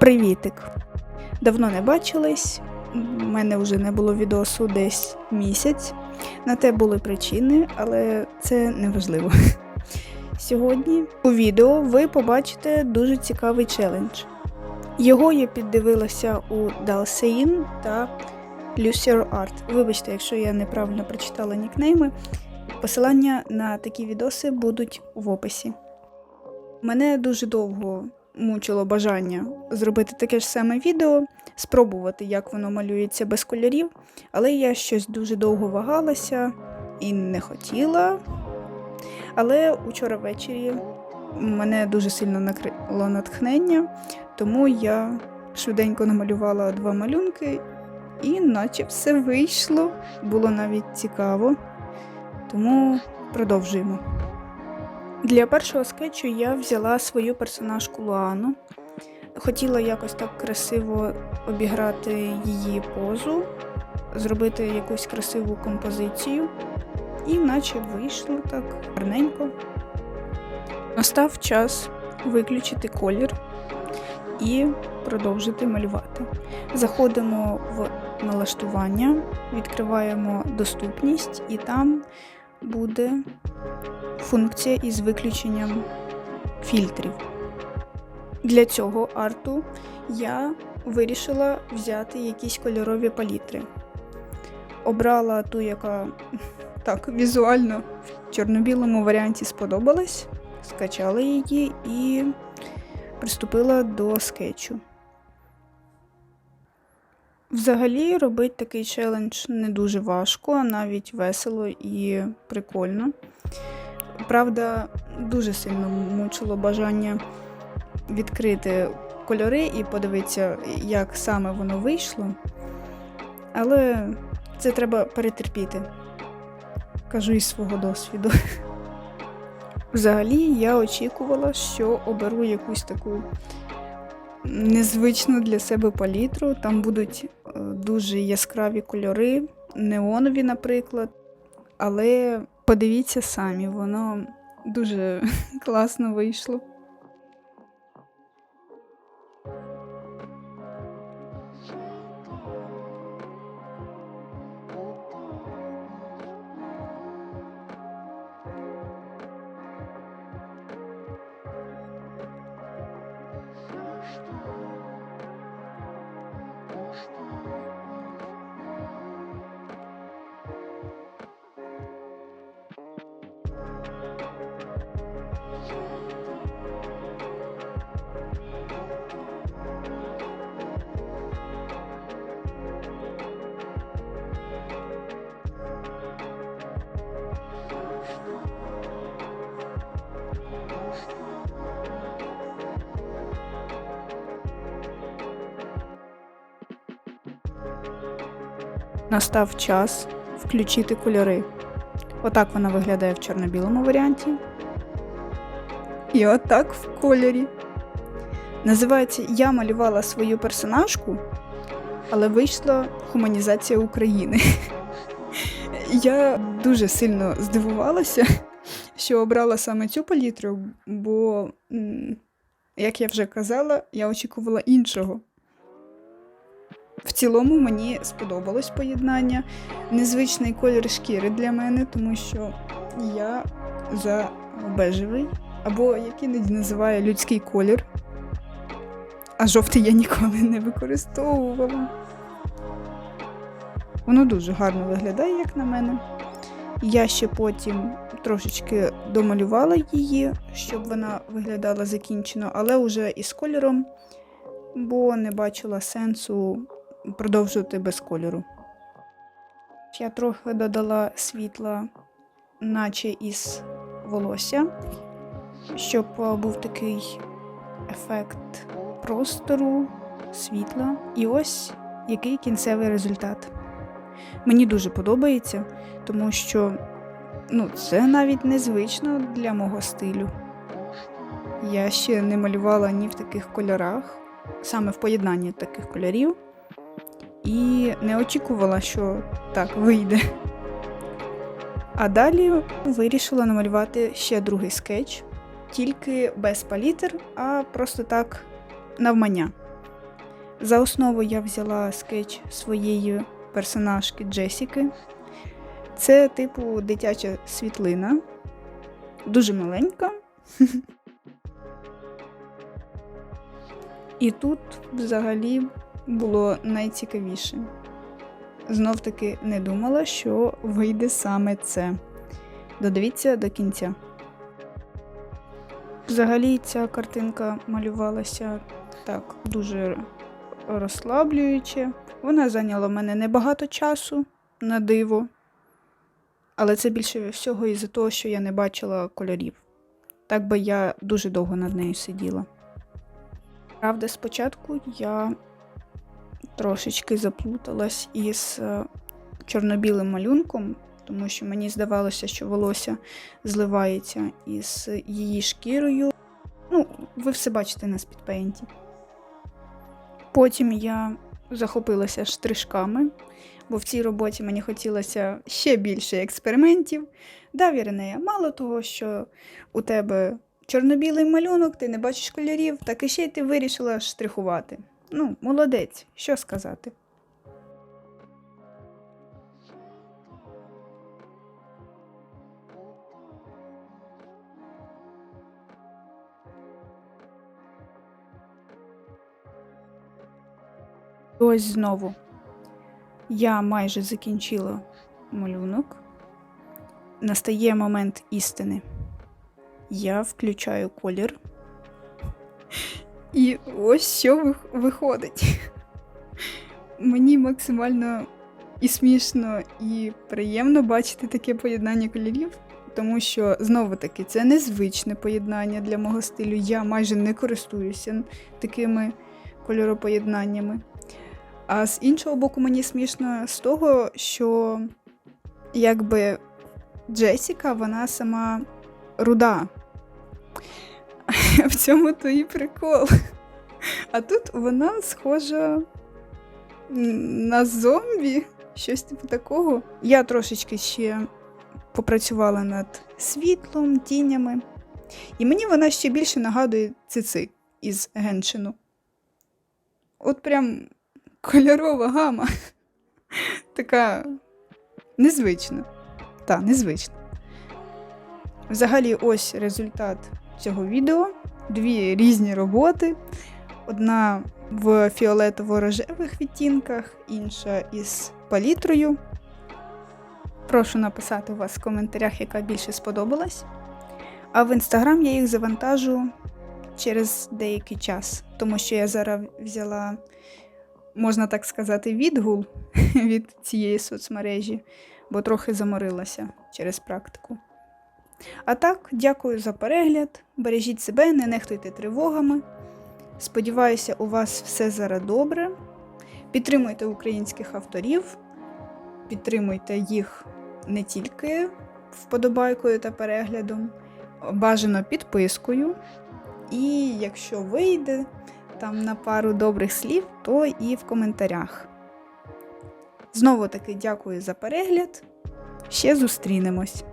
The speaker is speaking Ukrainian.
Привітик! Давно не бачились. У мене вже не було відосу десь місяць. На те були причини, але це не важливо. Сьогодні у відео ви побачите дуже цікавий челендж. Його я піддивилася у Dalsein та Lucier Art. Вибачте, якщо я неправильно прочитала нікнейми. Посилання на такі відоси будуть в описі. Мене дуже довго мучило бажання зробити таке ж саме відео, спробувати, як воно малюється без кольорів, але я щось дуже довго вагалася і не хотіла. Але учора ввечері мене дуже сильно накрило натхнення, тому я швиденько намалювала два малюнки, і наче все вийшло. Було навіть цікаво. Тому продовжуємо. Для першого скетчу я взяла свою персонажку Луану. Хотіла якось так красиво обіграти її позу, зробити якусь красиву композицію, і наче вийшло так гарненько. Настав час виключити колір і продовжити малювати. Заходимо в налаштування, відкриваємо доступність, і там буде функція із виключенням фільтрів. Для цього арту я вирішила взяти якісь кольорові палітри. Обрала ту, яка так візуально в чорно-білому варіанті сподобалась, скачала її і приступила до скетчу. Взагалі робити такий челендж не дуже важко, а навіть весело і прикольно. Правда, дуже сильно мучило бажання відкрити кольори і подивитися, як саме воно вийшло. Але це треба перетерпіти. Кажу із свого досвіду. Взагалі, я очікувала, що оберу якусь таку незвичну для себе палітру. Там будуть е, дуже яскраві кольори, неонові, наприклад. Але подивіться самі, воно дуже класно вийшло. Christ. Настав час включити кольори. Отак вона виглядає в чорно-білому варіанті. І отак в кольорі. Називається Я малювала свою персонажку, але вийшла хуманізація України. Я дуже сильно здивувалася, що обрала саме цю палітру, бо, як я вже казала, я очікувала іншого. В цілому мені сподобалось поєднання. Незвичний колір шкіри для мене, тому що я за бежевий, або як іноді називаю людський колір. А жовтий я ніколи не використовувала. Воно дуже гарно виглядає, як на мене. Я ще потім трошечки домалювала її, щоб вона виглядала закінчено, але вже із кольором, бо не бачила сенсу продовжувати без кольору. Я трохи додала світла, наче із волосся, щоб був такий ефект простору, світла. І ось який кінцевий результат. Мені дуже подобається, тому що ну, це навіть незвично для мого стилю. Я ще не малювала ні в таких кольорах, саме в поєднанні таких кольорів і не очікувала, що так вийде. А далі вирішила намалювати ще другий скетч, тільки без палітр, а просто так навмання. За основу я взяла скетч своєї персонажки Джесіки. Це, типу, дитяча світлина, дуже маленька. І тут взагалі було найцікавіше. Знов таки не думала, що вийде саме це. Додивіться до кінця. Взагалі ця картинка малювалася так дуже розслаблююче. Вона зайняла в мене небагато часу на диво. Але це більше всього із-за того, що я не бачила кольорів. Так би я дуже довго над нею сиділа. Правда, спочатку я трошечки заплуталась із е, чорно-білим малюнком, тому що мені здавалося, що волосся зливається із її шкірою. Ну, ви все бачите на спідпейнті. Потім я захопилася штришками, бо в цій роботі мені хотілося ще більше експериментів. Да, Віренея, мало того, що у тебе чорно-білий малюнок, ти не бачиш кольорів, так і ще й ти вирішила штрихувати. Ну, молодець, що сказати. Ось знову. Я майже закінчила малюнок. Настає момент істини. Я включаю колір. І ось що виходить. Мені максимально і смішно, і приємно бачити таке поєднання кольорів, тому що знову таки це незвичне поєднання для мого стилю. Я майже не користуюся такими кольоропоєднаннями. А з іншого боку, мені смішно з того, що якби Джесіка, вона сама руда. В цьому то і прикол. А тут вона схожа на зомбі, щось типу такого. Я трошечки ще попрацювала над світлом, тінями. І мені вона ще більше нагадує цици із Геншину. От прям кольорова гама. Така незвична. Та, незвична. Взагалі, ось результат цього відео. Дві різні роботи. Одна в фіолетово-рожевих відтінках, інша із палітрою. Прошу написати у вас в коментарях, яка більше сподобалась. А в інстаграм я їх завантажу через деякий час, тому що я зараз взяла, можна так сказати, відгул від цієї соцмережі, бо трохи заморилася через практику. А так, дякую за перегляд. Бережіть себе, не нехтуйте тривогами. Сподіваюся, у вас все зараз добре. Підтримуйте українських авторів, підтримуйте їх не тільки вподобайкою та переглядом, бажано підпискою. І якщо вийде там на пару добрих слів, то і в коментарях. Знову таки дякую за перегляд. Ще зустрінемось!